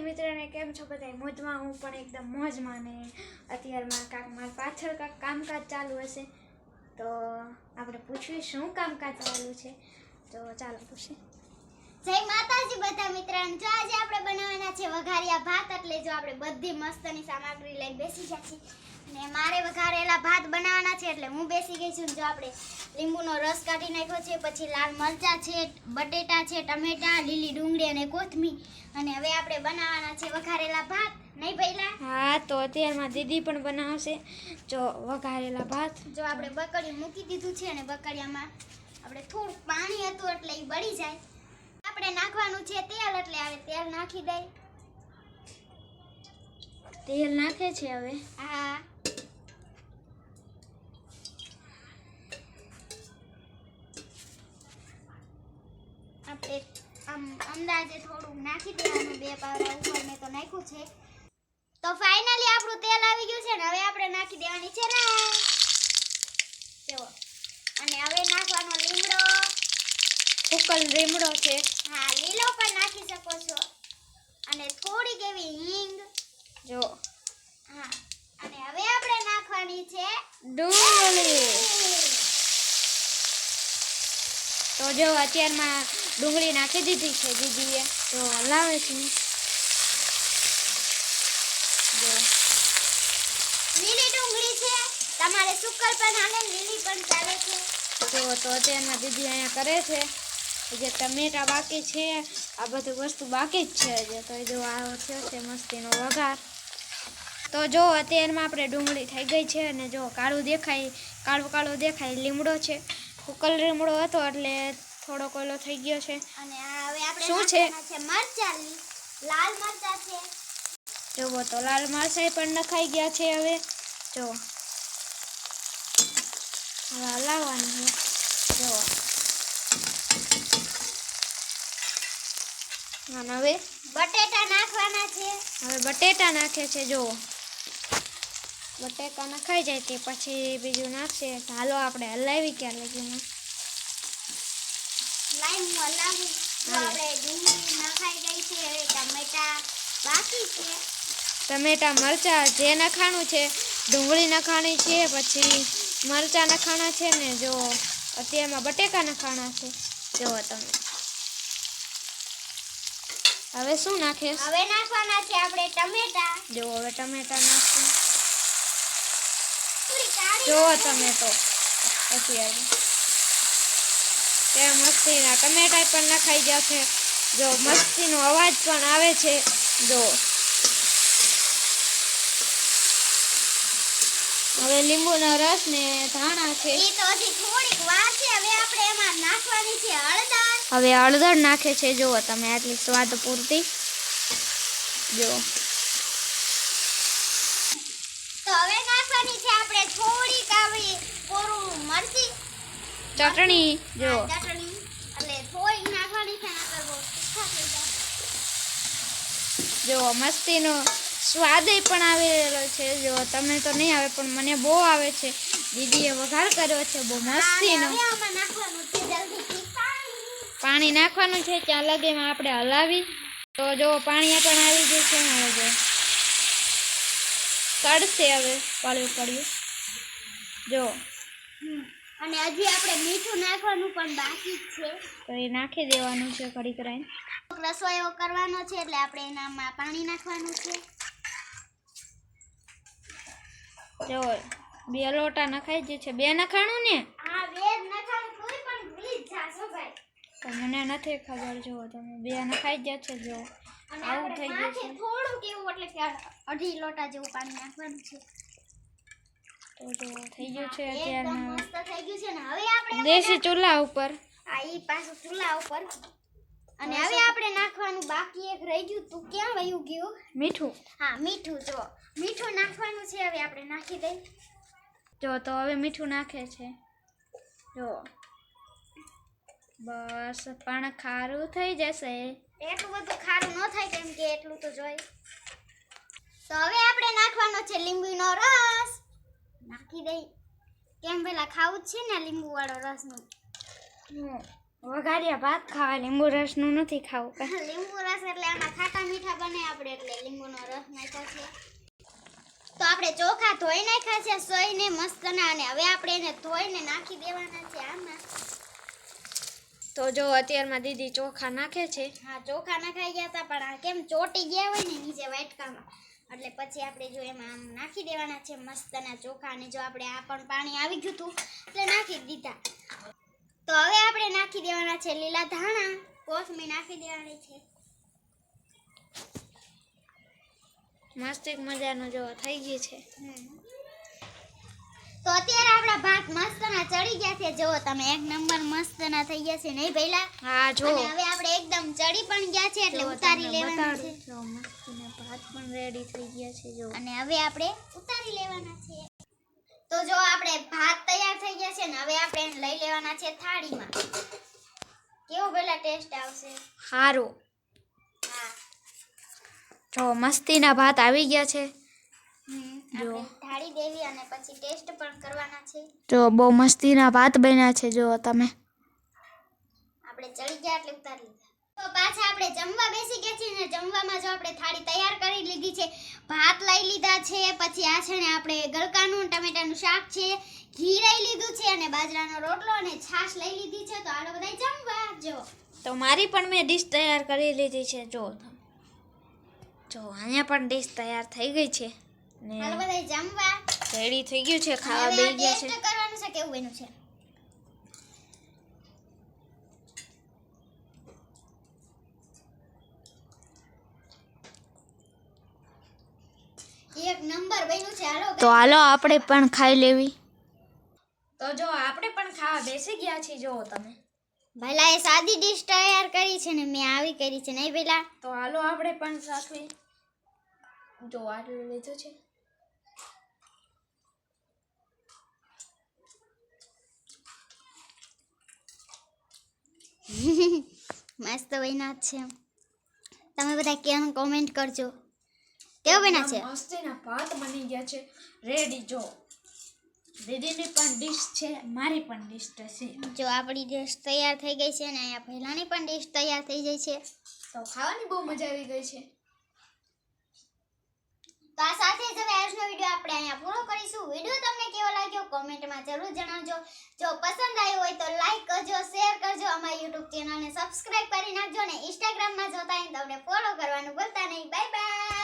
મિત્રને કેમ છો બધા મોજમાં હું પણ એકદમ મોજમાં ને અત્યારમાં કાંક મારા પાછળ કાંક કામકાજ ચાલુ હશે. તો આપણે પૂછ્યું શું કામકાજ ચાલુ છે? તો ચાલો પૂછીએ. જય માતાજી બધા મિત્રોને. જો આજે વઘારિયા ભાત એટલે જો આપણે બધી મસ્તની સામગ્રી લઈને બેસી ગયા છીએ. અને મારે વઘારેલા ભાત બનાવવાના છે એટલે હું બેસી ગઈ છું જો આપણે લીંબુનો રસ કાઢી નાખ્યો છે પછી લાલ મરચા છે બટેટા છે ટમેટા લીલી ડુંગળી અને કોથમી અને હવે આપણે બનાવવાના છે વઘારેલા ભાત. નહીં પહેલા હા તો અત્યારમાં દીદી પણ બનાવશે. જો વઘારેલા ભાત. જો આપણે બકડી મૂકી દીધું છે અને બકડિયામાં આપણે થોડું પાણી હતું એટલે એ બળી જાય. આપણે નાખવાનું છે તેલ એટલે આવે તેલ નાખી દઈ તેલ નાખે છે હવે. હા. આપણે આમ અંદાજે થોડું નાખી દેવાનું બે પાવડા ઉપર મેં તો નાખ્યું છે. તો ફાઇનલી આપણું તેલ આવી ગયું છે ને હવે આપણે નાખી દેવાની છે રાઈ. જો અને હવે નાખવાનો લીમડો. ફૂકલ લીમડો છે. હા લીલો પણ નાખી શકો છો. અને થોડીક એવી હિંગ. જો અને હવે આપણે નાખવાની છે ડુંગળી. તો જો અત્યારમાં ડુંગળી નાખી દીધી છે દીદીએ. તો હલાવે છે. લીલી ડુંગળી છે. તમારે સુકલ પણ હાલે લીલી પણ ચાલે છે. તો તો અત્યારમાં દીદી અહીંયા કરે છે. જે ટમેટા બાકી છે આ બધી વસ્તુ બાકી જ છે હજી. તો જો આ છે મસ્તીનો વઘાર. તો જો અત્યારમાં આપણે ડુંગળી થઈ ગઈ છે અને જો કાળું દેખાય કાળું કાળું દેખાય લીમડો છે. કુકલ લીમડો હતો એટલે થોડો કોયલો થઈ ગયો છે. અને હવે આપણે શું છે? મરચાં લાલ મરચાં છે. જોવો તો લાલ મરચાઈ પણ નખાઈ ગયા છે હવે. જો હવે હલાવવાનું છે. જો અને હવે? બટેટા નાખવાના છે. હવે બટેટા નાખે છે જો બટેકા નખાઈ જાય તે પછી બીજું નાખશે. હાલો આપણે હલાવી ક્યાં લગીને. લાઈમ હલાવી? આપણે ડુંગળી નખાઈ ગઈ છે હવે ટમેટા બાકી છે. ટમેટા મરચાં જે નખાણું છે ડુંગળી નખાણી છે પછી મરચા નખાણા છે ને જો અત્યારમાં બટેકા નખાણા છે. જુઓ તમે. હવે શું નાખે હવે નાખવાના છે આપણે ટમેટા. જો હવે ટમેટા નાખશું. નાખવાની. તમે તો. અત્યારે તે મસ્તીના ટમેટા પણ નખાઈ ગયા છે. જો મસ્તીનો અવાજ પણ આવે છે. જો. હવે લીંબુનો રસ ને ધાણા છે. ઈ તો હજી થોડીક વાર છે. હવે આપણે એમાં નાખવાની છે હળદર. હવે હળદર નાખે છે. જુઓ તમે આટલી સ્વાદ પૂરતી. જો તો હવે નાખવાની છે આપણે થોડીક આવી કોરું મરચી ચટણી. જો ચટણી. એટલે થોડીક નાખવાની છે નકર બહુ તીખા થઈ જાય. જો મસ્તીનો સ્વાદ પણ આવેલો છે. જો તમે તો નહીં આવે પણ મને બહુ આવે છે. દીદીએ વઘાર કર્યો છે બહુ મસ્તીનો. પાણી. નાખવાનું છે ત્યાં લગીમાં આપણે હલાવી. તો જો પાણી પણ આવી ગયું છે હવે જો કડશે હવે પડ્યું પડ્યું જો. અને હજી આપણે મીઠું નાખવાનું પણ બાકી જ છે. તો એ નાખી દેવાનું છે કડીક રાઈ. રસોઈઓ કરવાનો છે એટલે આપણે એનામાં પાણી નાખવાનું છે. જો બે લોટા નખાઈ જ છે. બે નખાણું ને? હા વેજ નખાણું કોઈ પણ ભૂલી જ જાશો ભાઈ. તો મને નથી ખબર જો તમે બે નખાઈ ગયા છે જો. આવું થઈ ગયું છે. થોડુંક એવું એટલે કે અઢી લોટા જેવું પાણી નાખવાનું છે. તો જો થઈ ગયું છે અત્યારમાં મસ્ત થઈ ગયું છે ને. હવે આપણે દેશી ચૂલા ઉપર. આ ઈ પાછું ચૂલા ઉપર. અને હવે આપણે નાખવાનું બાકી એક રહી ગયું. તું ક્યાં વયું ગયું? મીઠું. હા મીઠું જો. મીઠું નાખવાનું છે હવે આપણે નાખી દઈ. જો તો હવે મીઠું નાખે છે. જો. બસ પણ ખારું થઈ જશે. એટલું બધું ખારું ન થાય કેમ કે એટલું તો જોઈ. તો હવે આપણે નાખવાનો છે લીંબુનો રસ. નાખી દઈ. કેમ પેલા ખાવું જ છે ને લીંબુ વાળો રસનું? વઘાર્યા ભાત ખાવા લીંબુ રસનું નથી ખાવું લીંબુ રસ એટલે આમાં ખાટા મીઠા બને આપણે એટલે લીંબુનો રસ નાખ્યો છે. તો આપણે ચોખા ધોઈ નાખ્યા છે સોઈને મસ્તના અને હવે આપણે એને ધોઈને નાખી દેવાના છે આમાં. તો જો અત્યારમાં દીદી ચોખા નાખે છે. હા ચોખા નાખાઈ ગયા હતા પણ આ કેમ ચોટી ગયા હોય ને નીચે વાટકામાં? એટલે પછી આપણે જો એમાં આમ નાખી દેવાના છે મસ્તના ચોખા અને જો આપણે આ પણ પાણી આવી ગયું હતું એટલે નાખી દીધા. તો હવે આપણે નાખી દેવાના છે લીલા ધાણા કોથમીર નાખી દેવાની છે. મસ્ત એક મજાનો જો થઈ ગયો છે. તો અત્યારે આપણા ભાત મસ્તના ચડી ગયા છે. જો તમે એક નંબર મસ્તના થઈ ગયા છે નહીં પહેલા હા જો અને હવે આપણે એકદમ ચડી પણ ગયા છે એટલે ઉતારી લેવાનું છે. ભાત પણ રેડી થઈ ગયા છે જો. અને હવે આપણે ઉતારી લેવાના છે. તો જો આપણે ભાત તૈયાર થઈ ગયા છે ને હવે આપણે એને લઈ લેવાના છે થાળીમાં. કેવો પેલા ટેસ્ટ આવશે? સારો હા. જો મસ્તીના ભાત આવી ગયા છે. જો. થાળી દેવી અને પછી ટેસ્ટ પણ કરવાના છે. જો બહુ મસ્તીના ભાત બન્યા છે જો તમે. આપણે ચડી ગયા એટલે ઉતારી તો પાછા આપણે જમવા બેસી ગયા છીએ ને જમવામાં જો આપણે થાળી તૈયાર કરી લીધી છે ભાત લઈ લીધા છે પછી આ છે ને આપણે ગલકાનું ને ટમેટાનું શાક છે ઘી લઈ લીધું છે અને બાજરાનો રોટલો અને છાશ લઈ લીધી છે. તો આલો બધા જમવા જો. તો મારી પણ મેં ડીશ તૈયાર કરી લીધી છે જો. જો અહીંયા પણ ડીશ તૈયાર થઈ ગઈ છે. ને હાલો બધા જમવા. રેડી થઈ ગયું છે ખાવા બેસી ગયા છે. ટેસ્ટ કરવાનું છે કેવું એનું છે એક નંબર બન્યું છે હાલો તો હાલો આપણે પણ ખાઈ લેવી. તો જો આપણે પણ ખાવા બેસી ગયા છીએ જો તમે. ભલા એ સાદી ડીશ તૈયાર કરી છે ને મેં આવી કરી છે નહીં પેલા તો હાલો આપણે પણ સાથે જો આટલું લીધું છે. મસ્ત વૈનાથ છે. તમે બધા કેમ કોમેન્ટ કરજો. કેવો બન્યા છે? મસ્તીના ભાત બની ગયા છે. રેડી જો. દીદીની પણ ડિશ છે મારી પણ ડિશ છે જો આપણી ડિશ તૈયાર થઈ ગઈ છે અને અહીંયા પહેલાની પણ ડિશ તૈયાર થઈ ગઈ છે. તો ખાવાની બહુ મજા આવી ગઈ છે. તો આ સાથે જ હવે આજનો વીડિયો આપણે અહીંયા પૂરો કરીશું. વીડિયો તમને કેવો લાગ્યો કોમેન્ટમાં જરૂર જણાવજો. જો પસંદ આવ્યો હોય તો લાઈક કરજો શેર કરજો અમારી યુટ્યુબ ચેનલને સબસ્ક્રાઇબ કરી નાખજો અને ઇન્સ્ટાગ્રામમાં જોતા હોય તો અમને ફોલો કરવાનું ભૂલતા નહીં. Bye bye